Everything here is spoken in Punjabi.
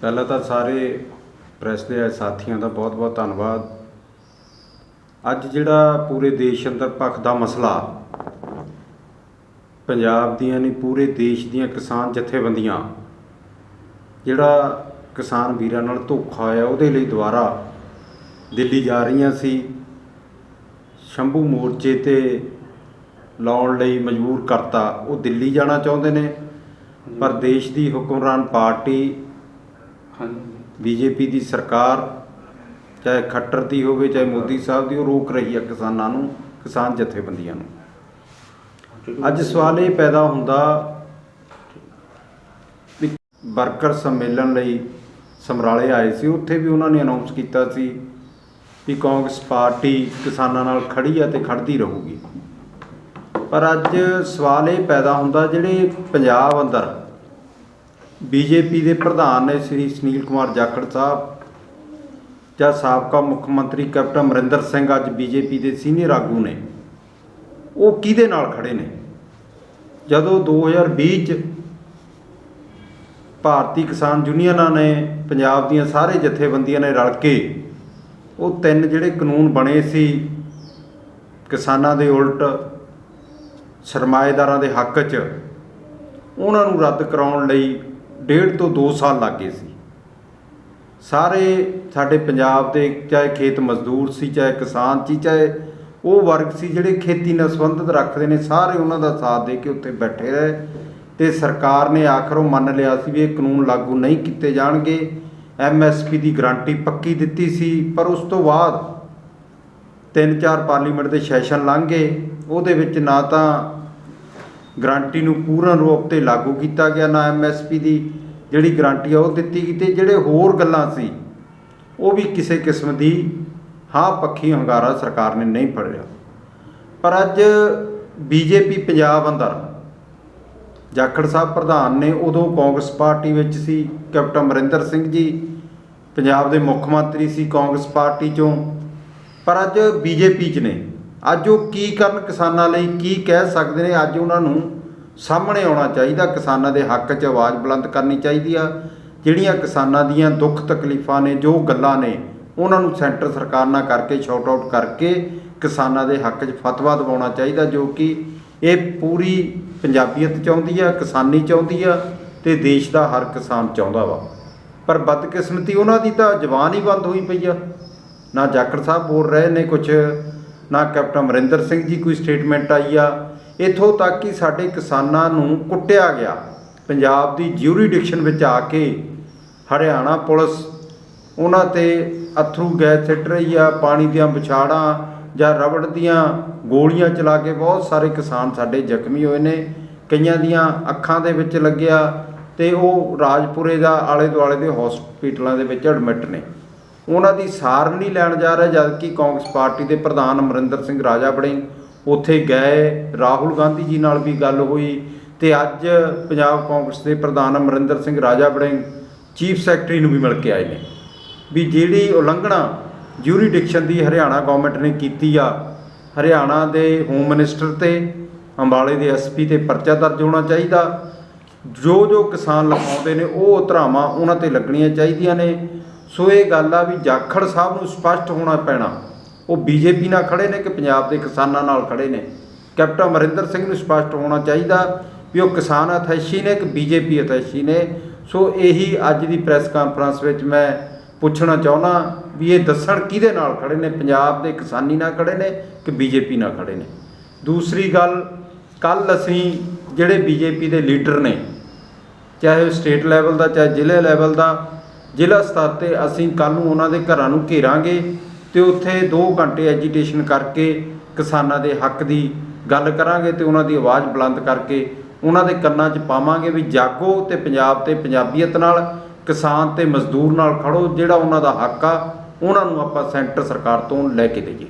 ਪਹਿਲਾਂ ਤਾਂ ਸਾਰੇ ਪ੍ਰੈਸ ਦੇ ਸਾਥੀਆਂ ਦਾ ਬਹੁਤ-ਬਹੁਤ ਧੰਨਵਾਦ। ਅੱਜ ਜਿਹੜਾ ਪੂਰੇ ਦੇਸ਼ ਅੰਦਰ ਪੱਖ ਦਾ ਮਸਲਾ, ਪੰਜਾਬ ਦੀਆਂ ਨਹੀਂ, ਪੂਰੇ ਦੇਸ਼ ਦੀਆਂ ਕਿਸਾਨ ਜਥੇਬੰਦੀਆਂ, ਜਿਹੜਾ ਕਿਸਾਨ ਵੀਰਾਂ ਨਾਲ ਧੋਖਾ ਹੋਇਆ, ਉਹਦੇ ਲਈ ਦੁਬਾਰਾ ਦਿੱਲੀ ਜਾ ਰਹੀਆਂ ਸੀ। ਸ਼ੰਭੂ ਮੋਰਚੇ ਤੇ ਲਾਉਣ ਲਈ ਮਜਬੂਰ ਕਰਤਾ। ਉਹ ਦਿੱਲੀ ਜਾਣਾ ਚਾਹੁੰਦੇ ਨੇ, ਪਰ ਦੇਸ਼ ਦੀ ਹੁਕਮਰਾਨ ਪਾਰਟੀ ਬੀਜੇਪੀ ਦੀ ਸਰਕਾਰ ਚਾਹੇ ਖੱਟਰ ਦੀ ਹੋਵੇ ਚਾਹੇ ਮੋਦੀ ਸਾਹਿਬ ਦੀ ਉਹ ਰੋਕ ਰਹੀ ਹੈ ਕਿਸਾਨਾਂ ਨੂੰ ਕਿਸਾਨ ਜਥੇਬੰਦੀਆਂ ਨੂੰ। ਅੱਜ ਸਵਾਲ ਇਹ ਪੈਦਾ ਹੁੰਦਾ ਵੀ ਵਰਕਰ ਸੰਮੇਲਨ ਲਈ ਸਮਰਾਲੇ ਆਏ ਸੀ ਉੱਥੇ ਵੀ ਉਹਨਾਂ ਨੇ ਅਨਾਉਂਸ ਕੀਤਾ ਸੀ ਵੀ ਕਾਂਗਰਸ ਪਾਰਟੀ ਕਿਸਾਨਾਂ ਨਾਲ ਖੜੀ ਹੈ ਤੇ ਖੜਦੀ ਰਹੂਗੀ। ਪਰ ਅੱਜ ਸਵਾਲ ਇਹ ਪੈਦਾ ਹੁੰਦਾ ਜਿਹੜੇ ਪੰਜਾਬ ਅੰਦਰ ਬੀਜੇਪੀ ਦੇ ਪ੍ਰਧਾਨ ਨੇ ਸ੍ਰੀ ਸੁਨੀਲ ਕੁਮਾਰ ਜਾਖੜ ਸਾਹਿਬ ਜਾਂ ਸਾਬਕਾ ਮੁੱਖ ਮੰਤਰੀ ਕੈਪਟਨ ਅਮਰਿੰਦਰ ਸਿੰਘ ਅੱਜ ਬੀਜੇਪੀ ਦੇ ਸੀਨੀਅਰ ਆਗੂ ਨੇ। ਉਹ ਕਿਹਦੇ ਨਾਲ ਖੜੇ ਨੇ? ਜਦੋਂ 2020 ਚ ਭਾਰਤੀ ਕਿਸਾਨ ਯੂਨੀਅਨਾਂ ਨੇ ਪੰਜਾਬ ਦੀਆਂ ਸਾਰੇ ਜਥੇਬੰਦੀਆਂ ਨੇ ਰਲ ਕੇ ਉਹ ਤਿੰਨ ਜਿਹੜੇ ਕਾਨੂੰਨ ਬਣੇ ਸੀ, ਕਿਸਾਨਾਂ ਦੇ ਉਲਟ ਸਰਮਾਏਦਾਰਾਂ ਦੇ ਹੱਕ 'ਚ, ਉਹਨਾਂ ਨੂੰ ਰੱਦ ਕਰਾਉਣ ਲਈ ਡੇਢ ਤੋਂ 2 ਸਾਲ ਲੱਗ ਗਏ ਸੀ। ਸਾਰੇ ਸਾਡੇ ਪੰਜਾਬ ਦੇ ਚਾਹੇ ਖੇਤ ਮਜ਼ਦੂਰ ਸੀ, ਚਾਹੇ ਕਿਸਾਨ ਸੀ, ਚਾਹੇ ਉਹ ਵਰਗ ਸੀ, ਜਿਹੜੇ ਖੇਤੀ ਨਾਲ ਸੰਬੰਧਿਤ ਰੱਖਦੇ ਨੇ, ਸਾਰੇ ਉਹਨਾਂ ਦਾ ਸਾਥ ਦੇ ਕੇ ਉੱਥੇ ਬੈਠੇ ਰਹੇ ਤੇ ਸਰਕਾਰ ਨੇ ਆਖਰ ਉਹ ਮੰਨ ਲਿਆ ਸੀ ਵੀ ਇਹ ਕਾਨੂੰਨ ਲਾਗੂ ਨਹੀਂ ਕੀਤੇ ਜਾਣਗੇ। ਐਮਐਸਪੀ ਦੀ ਗਾਰੰਟੀ ਪੱਕੀ ਦਿੱਤੀ ਸੀ, ਪਰ ਉਸ ਤੋਂ ਬਾਅਦ ਤਿੰਨ ਚਾਰ ਪਾਰਲੀਮੈਂਟ ਦੇ ਸੈਸ਼ਨ ਲੰਘ ਗਏ। ਉਹਦੇ ਵਿੱਚ ਨਾ ਤਾਂ ਗਰੰਟੀ ਨੂੰ ਪੂਰਨ ਰੂਪ ਤੇ ਲਾਗੂ ਕੀਤਾ ਗਿਆ ਨਾ ਐਮਐਸਪੀ ਦੀ ਜਿਹੜੀ ਗਰੰਟੀ ਆ ਉਹ ਦਿੱਤੀ ਗਈ ਤੇ ਜਿਹੜੇ ਹੋਰ ਗੱਲਾਂ ਸੀ, ਉਹ ਵੀ ਕਿਸੇ ਕਿਸਮ ਦੀ ਹਾਂ ਪੱਖੀ ਹੰਗਾਰਾ ਸਰਕਾਰ ਨੇ ਨਹੀਂ ਫੜਿਆ। ਪਰ ਅੱਜ ਬੀਜੇਪੀ ਪੰਜਾਬ ਅੰਦਰ ਜਾਖੜ ਸਾਹਿਬ ਪ੍ਰਧਾਨ ਨੇ ਉਦੋਂ ਕਾਂਗਰਸ ਪਾਰਟੀ ਵਿੱਚ ਸੀ, ਕੈਪਟਨ ਅਮਰਿੰਦਰ ਸਿੰਘ ਜੀ, ਪੰਜਾਬ ਦੇ ਮੁੱਖ ਮੰਤਰੀ ਸੀ ਕਾਂਗਰਸ ਪਾਰਟੀ ਚੋਂ, ਪਰ ਅੱਜ ਬੀਜੇਪੀ 'ਚ ਨੇ। ਅੱਜ ਉਹ ਕੀ ਕਰਨ ਕਿਸਾਨਾਂ ਲਈ ਕੀ ਕਹਿ ਸਕਦੇ ਨੇ? ਅੱਜ ਉਹਨਾਂ ਨੂੰ ਸਾਹਮਣੇ ਆਉਣਾ ਚਾਹੀਦਾ। ਕਿਸਾਨਾਂ ਦੇ ਹੱਕ 'ਚ ਆਵਾਜ਼ ਬੁਲੰਦ ਕਰਨੀ ਚਾਹੀਦੀ ਆ। ਜਿਹੜੀਆਂ ਕਿਸਾਨਾਂ ਦੀਆਂ ਦੁੱਖ ਤਕਲੀਫਾਂ ਨੇ, ਜੋ ਗੱਲਾਂ ਨੇ, ਉਹਨਾਂ ਨੂੰ ਸੈਂਟਰ ਸਰਕਾਰ ਨਾਲ ਕਰਕੇ, ਸ਼ਾਰਟ ਆਊਟ ਕਰਕੇ ਕਿਸਾਨਾਂ ਦੇ ਹੱਕ 'ਚ ਫਤਵਾ ਦਿਵਾਉਣਾ ਚਾਹੀਦਾ, ਜੋ ਕਿ ਇਹ ਪੂਰੀ ਪੰਜਾਬੀਅਤ ਚਾਹੁੰਦੀ ਆ, ਕਿਸਾਨੀ ਚਾਹੁੰਦੀ ਆ ਤੇ ਦੇਸ਼ ਦਾ ਹਰ ਕਿਸਾਨ ਚਾਹੁੰਦਾ ਵਾ। ਪਰ ਬਦਕਿਸਮਤੀ ਉਹਨਾਂ ਦੀ ਤਾਂ ਜ਼ਬਾਨ ਹੀ ਬੰਦ ਹੋਈ ਪਈ ਆ। ਨਾ ਜਾਖੜ ਸਾਹਿਬ ਬੋਲ ਰਹੇ ਨੇ ਕੁਝ ਨਾ ਕੈਪਟਨ ਅਮਰਿੰਦਰ ਸਿੰਘ ਜੀ ਕੋਈ ਸਟੇਟਮੈਂਟ ਆਈ ਆ। ਇਥੋਂ ਤੱਕ ਕਿ ਸਾਡੇ ਕਿਸਾਨਾਂ ਨੂੰ ਕੁੱਟਿਆ ਗਿਆ। ਪੰਜਾਬ ਦੀ ਜਿਊਰੀਡਿਕਸ਼ਨ ਵਿੱਚ ਆ ਕੇ ਹਰਿਆਣਾ ਪੁਲਿਸ ਉਹਨਾਂ ਤੇ ਅਥਰੂ ਗੈਸ ਸਿੱਟ ਰਹੀ ਆ, ਪਾਣੀ ਦੀਆਂ ਵਿਛਾੜਾਂ ਜਾਂ ਰਬੜ ਦੀਆਂ ਗੋਲੀਆਂ ਚਲਾ ਕੇ ਬਹੁਤ ਸਾਰੇ ਕਿਸਾਨ ਸਾਡੇ ਜ਼ਖਮੀ ਹੋਏ ਨੇ। ਕਈਆਂ ਦੀਆਂ ਅੱਖਾਂ ਦੇ ਵਿੱਚ ਲੱਗਿਆ ਤੇ ਉਹ ਰਾਜਪੁਰੇ ਦਾ ਆਲੇ ਦੁਆਲੇ ਦੇ ਹਸਪੀਟਲਾਂ ਦੇ ਵਿੱਚ ਐਡਮਿਟ ਨੇ। ਉਹਨਾਂ ਦੀ ਸਾਰ ਨਹੀਂ ਲੈਣ ਜਾ ਰਿਹਾ, ਜਦਕਿ ਕਾਂਗਰਸ ਪਾਰਟੀ ਦੇ ਪ੍ਰਧਾਨ ਅਮਰਿੰਦਰ ਸਿੰਘ ਰਾਜਾ ਬੜਿੰਗ ਉੱਥੇ ਗਏ। ਰਾਹੁਲ ਗਾਂਧੀ ਜੀ ਨਾਲ ਵੀ ਗੱਲ ਹੋਈ ਤੇ ਅੱਜ ਪੰਜਾਬ ਕਾਂਗਰਸ ਦੇ ਪ੍ਰਧਾਨ ਅਮਰਿੰਦਰ ਸਿੰਘ ਰਾਜਾ ਬੜਿੰਗ ਚੀਫ ਸੈਕਟਰੀ ਨੂੰ ਵੀ ਮਿਲ ਕੇ ਆਏ ਨੇ। ਵੀ ਜਿਹੜੀ ਉਲੰਘਣਾ ਜੂਰੀਡਿਕਸ਼ਨ ਦੀ ਹਰਿਆਣਾ ਗਵਰਨਮੈਂਟ ਨੇ ਕੀਤੀ ਆ, ਹਰਿਆਣਾ ਦੇ ਹੋਮ ਮਿਨਿਸਟਰ ਤੇ, ਅੰਬਾਲੇ ਦੇ ਐਸਪੀ ਤੇ ਪਰਚਾ ਦਰਜ ਹੋਣਾ ਚਾਹੀਦਾ। ਜੋ ਜੋ ਕਿਸਾਨ ਲਗਾਉਂਦੇ ਨੇ, ਉਹ ਧਰਾਵਾਂ ਉਹਨਾਂ ਤੇ ਲੱਗਣੀਆਂ ਚਾਹੀਦੀਆਂ ਨੇ। ਸੋ ਇਹ ਗੱਲ ਆ ਵੀ ਜਾਖੜ ਸਾਹਿਬ ਨੂੰ ਸਪਸ਼ਟ ਹੋਣਾ ਪੈਣਾ। ਉਹ ਬੀਜੇਪੀ ਨਾਲ ਖੜੇ ਨੇ ਕਿ ਪੰਜਾਬ ਦੇ ਕਿਸਾਨਾਂ ਨਾਲ ਖੜੇ ਨੇ? ਕੈਪਟਨ ਅਮਰਿੰਦਰ ਸਿੰਘ ਨੂੰ ਸਪਸ਼ਟ ਹੋਣਾ ਚਾਹੀਦਾ ਵੀ ਉਹ ਕਿਸਾਨ ਅਥੈਸ਼ੀ ਨੇ ਕਿ ਬੀਜੇਪੀ ਅਥੈਸ਼ੀ ਨੇ? ਸੋ ਇਹੀ ਅੱਜ ਦੀ ਪ੍ਰੈਸ ਕਾਨਫਰੰਸ ਵਿੱਚ ਮੈਂ ਪੁੱਛਣਾ ਚਾਹੁੰਦਾ ਵੀ ਇਹ ਦੱਸਣ ਕਿਹਦੇ ਨਾਲ ਖੜੇ ਨੇ? ਪੰਜਾਬ ਦੇ ਕਿਸਾਨੀ ਨਾਲ ਖੜੇ ਨੇ ਕਿ ਬੀਜੇਪੀ ਨਾਲ ਖੜੇ ਨੇ? ਦੂਸਰੀ ਗੱਲ ਕੱਲ ਅਸੀਂ ਜਿਹੜੇ ਬੀਜੇਪੀ ਦੇ ਲੀਡਰ ਨੇ, ਚਾਹੇ ਉਹ ਸਟੇਟ ਲੈਵਲ ਦਾ, ਚਾਹੇ ਜ਼ਿਲ੍ਹੇ ਲੈਵਲ ਦਾ ਜ਼ਿਲ੍ਹਾ ਸਤਰ ਤੇ ਅਸੀਂ ਕੱਲ ਨੂੰ ਉਹਨਾਂ ਦੇ ਘਰਾਂ ਨੂੰ ਘੇਰਾਂਗੇ ਤੇ ਉੱਥੇ 2 ਘੰਟੇ ਐਜੀਟੇਸ਼ਨ ਕਰਕੇ ਕਿਸਾਨਾਂ ਦੇ ਹੱਕ ਦੀ ਗੱਲ ਕਰਾਂਗੇ ਤੇ ਉਹਨਾਂ ਦੀ ਆਵਾਜ਼ ਬੁਲੰਦ ਕਰਕੇ ਉਹਨਾਂ ਦੇ ਕੰਨਾਂ 'ਚ ਪਾਵਾਂਗੇ ਵੀ ਜਾਗੋ ਤੇ ਪੰਜਾਬ ਤੇ ਪੰਜਾਬੀਅਤ ਨਾਲ, ਕਿਸਾਨ ਤੇ ਮਜ਼ਦੂਰ ਨਾਲ ਖੜੋ, ਜਿਹੜਾ ਉਹਨਾਂ ਦਾ ਹੱਕ ਆ, ਉਹਨਾਂ ਨੂੰ ਆਪਾਂ ਸੈਂਟਰ ਸਰਕਾਰ ਤੋਂ ਲੈ ਕੇ ਦੇਈਏ।